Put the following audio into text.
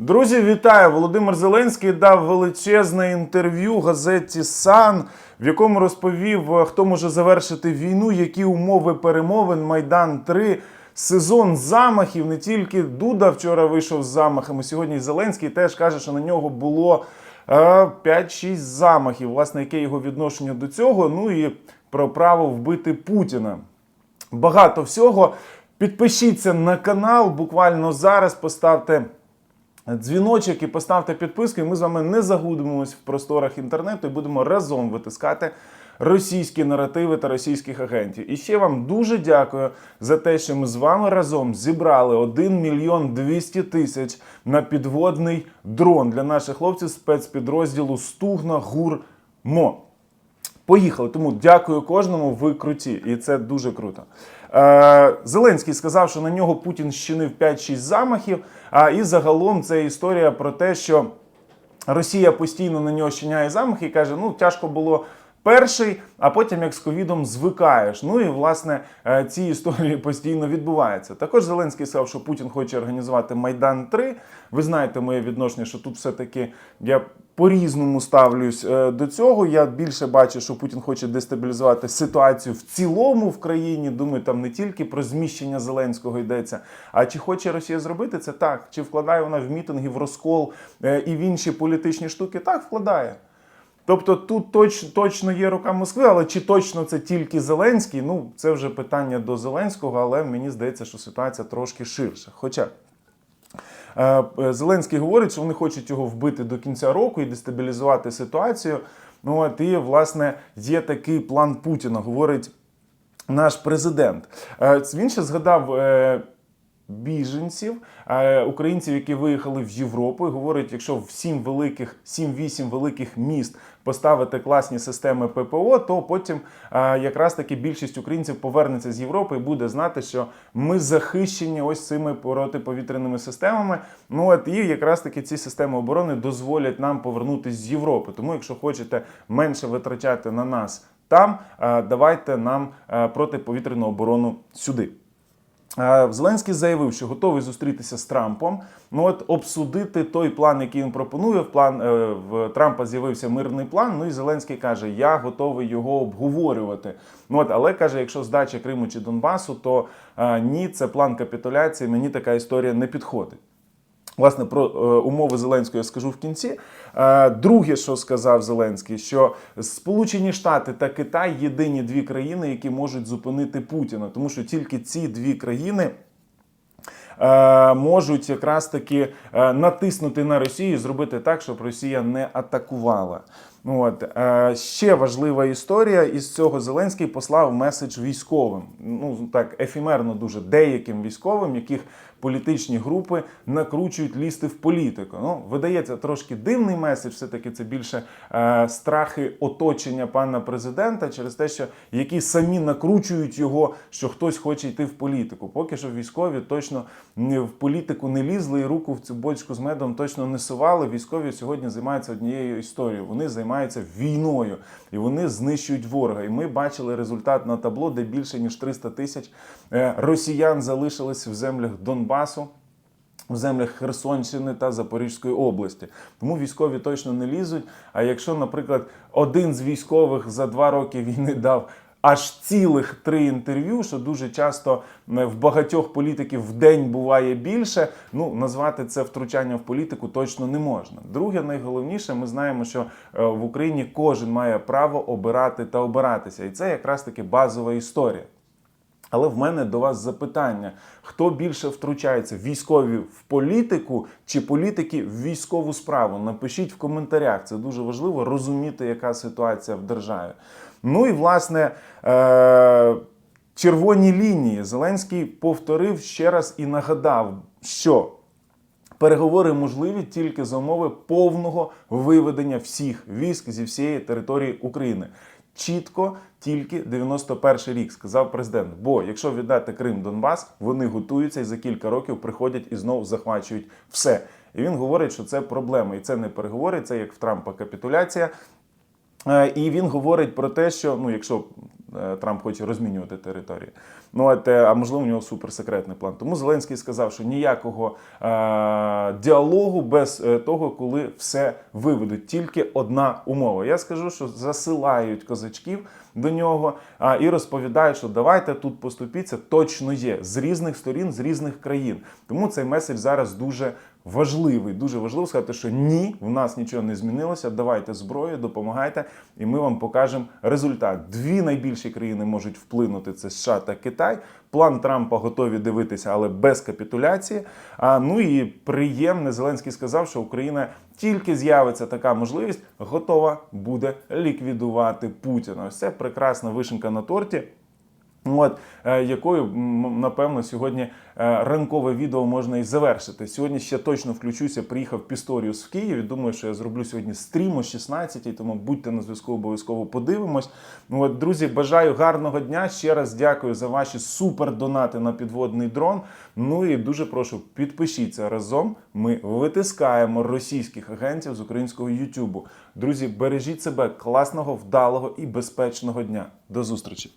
Друзі, вітаю! Володимир Зеленський дав величезне інтерв'ю газеті Сан, в якому розповів, е, хто може завершити війну, які умови перемовин Майдан 3 сезон замахів. Не тільки Дуда вчора вийшов з замахами. Сьогодні Зеленський теж каже, що на нього було е, 5-6 замахів. Власне, яке його відношення до цього? Ну і про право вбити Путіна багато всього. Підпишіться на канал буквально зараз. Поставте дзвіночок і поставте підписку. І ми з вами не загубимось в просторах інтернету і будемо разом витискати російські наративи та російських агентів. І ще вам дуже дякую за те, що ми з вами разом зібрали 1 мільйон 200 тисяч на підводний дрон для наших хлопців спецпідрозділу Стугна Гур-Мо. Поїхали. Тому дякую кожному. Ви круті, і це дуже круто. Е, Зеленський сказав, що на нього Путін щинив 5-6 замахів. А і загалом це історія про те, що Росія постійно на нього щиняє замахи і каже: ну тяжко було. Перший, а потім як з ковідом звикаєш. Ну і власне е, ці історії постійно відбуваються. Також Зеленський сказав, що Путін хоче організувати Майдан 3 Ви знаєте моє відношення, що тут все-таки я по-різному ставлюсь е, до цього. Я більше бачу, що Путін хоче дестабілізувати ситуацію в цілому в країні. Думаю, там не тільки про зміщення Зеленського йдеться. А чи хоче Росія зробити це так? Чи вкладає вона в мітинги, в розкол е, і в інші політичні штуки? Так, вкладає. Тобто тут точ, точно є рука Москви, але чи точно це тільки Зеленський? Ну, це вже питання до Зеленського, але мені здається, що ситуація трошки ширша. Хоча е, е, Зеленський говорить, що вони хочуть його вбити до кінця року і дестабілізувати ситуацію. Ну от і власне є такий план Путіна, говорить наш президент. Е, Він ще згадав. Біженців, е, українців, які виїхали в Європу, і говорить, якщо в 7 великих, 7-8 великих міст поставити класні системи ППО, то потім е, якраз таки більшість українців повернеться з Європи і буде знати, що ми захищені ось цими протиповітряними системами. Ну от і якраз таки ці системи оборони дозволять нам повернутися з Європи. Тому, якщо хочете менше витрачати на нас там, е, давайте нам протиповітряну оборону сюди. Зеленський заявив, що готовий зустрітися з Трампом. Ну от обсудити той план, який він пропонує. В план е, в Трампа з'явився мирний план. Ну і Зеленський каже: Я готовий його обговорювати. Ну от, але каже, якщо здача Криму чи Донбасу, то е, ні, це план капітуляції. Мені така історія не підходить. Власне, про е, умови Зеленського я скажу в кінці. Е, друге, що сказав Зеленський, що Сполучені Штати та Китай єдині дві країни, які можуть зупинити Путіна, тому що тільки ці дві країни. е, Можуть якраз таки натиснути на Росію і зробити так, щоб Росія не атакувала. От е, ще важлива історія. Із цього Зеленський послав меседж військовим. Ну так ефемерно дуже деяким військовим, яких політичні групи накручують лізти в політику. Ну, видається трошки дивний меседж. Все таки це більше е, страхи оточення пана президента через те, що які самі накручують його, що хтось хоче йти в політику. Поки що військові точно не в політику не лізли і руку в цю бочку з медом точно не сували. Військові сьогодні займаються однією історією. Вони займаються війною і вони знищують ворога. І ми бачили результат на табло, де більше ніж 300 тисяч е, росіян залишились в землях Донбасу. В землях Херсонщини та Запорізької області. Тому військові точно не лізуть. А якщо, наприклад, один з військових за два роки війни дав аж цілих три інтерв'ю, що дуже часто в багатьох політиків в день буває більше, ну назвати це втручання в політику точно не можна. Друге, найголовніше, ми знаємо, що е, в Україні кожен має право обирати та обиратися, і це якраз таки базова історія. Але в мене до вас запитання: хто більше втручається військові в політику чи політики в військову справу? Напишіть в коментарях. Це дуже важливо розуміти, яка ситуація в державі. Ну і власне. Е- Червоні лінії Зеленський повторив ще раз і нагадав, що Переговори можливі тільки за умови повного виведення всіх військ зі всієї території України. Чітко тільки 91 рік сказав президент. Бо якщо віддати Крим Донбас, вони готуються і за кілька років приходять і знову захвачують все. І він говорить, що це проблема, і це не переговори, це як в Трампа капітуляція. Е, І він говорить про те, що ну, якщо Трамп хоче розмінювати території. Ну от, е, а можливо, у нього суперсекретний план. Тому Зеленський сказав, що ніякого е- діалогу без е, того, коли все виведуть. Тільки одна умова. Я скажу, що засилають козачків до нього а, і розповідають, що давайте тут поступіться, точно є з різних сторін, з різних країн. Тому цей меседж зараз дуже важливий. Дуже важливо сказати, що ні, в нас нічого не змінилося. Давайте зброю, допомагайте, і ми вам покажемо результат. Дві найбільші країни можуть вплинути: це США та Китай. План Трампа готові дивитися, але без капітуляції. А ну і приємне Зеленський сказав, що Україна тільки з'явиться така можливість, готова буде ліквідувати Путіна. Ось це прекрасна вишенка на торті. От е, якою напевно сьогодні е, ранкове відео можна і завершити. Сьогодні ще точно включуся. Приїхав Пісторіус в Києві. Думаю, що я зроблю сьогодні стрім о 16 тому будьте на зв'язку, обов'язково подивимось. От, друзі, бажаю гарного дня. Ще раз дякую за ваші супер донати на підводний дрон. Ну і дуже прошу, підпишіться разом. Ми витискаємо російських агентів з українського Ютубу. Друзі, бережіть себе класного, вдалого і безпечного дня. До зустрічі!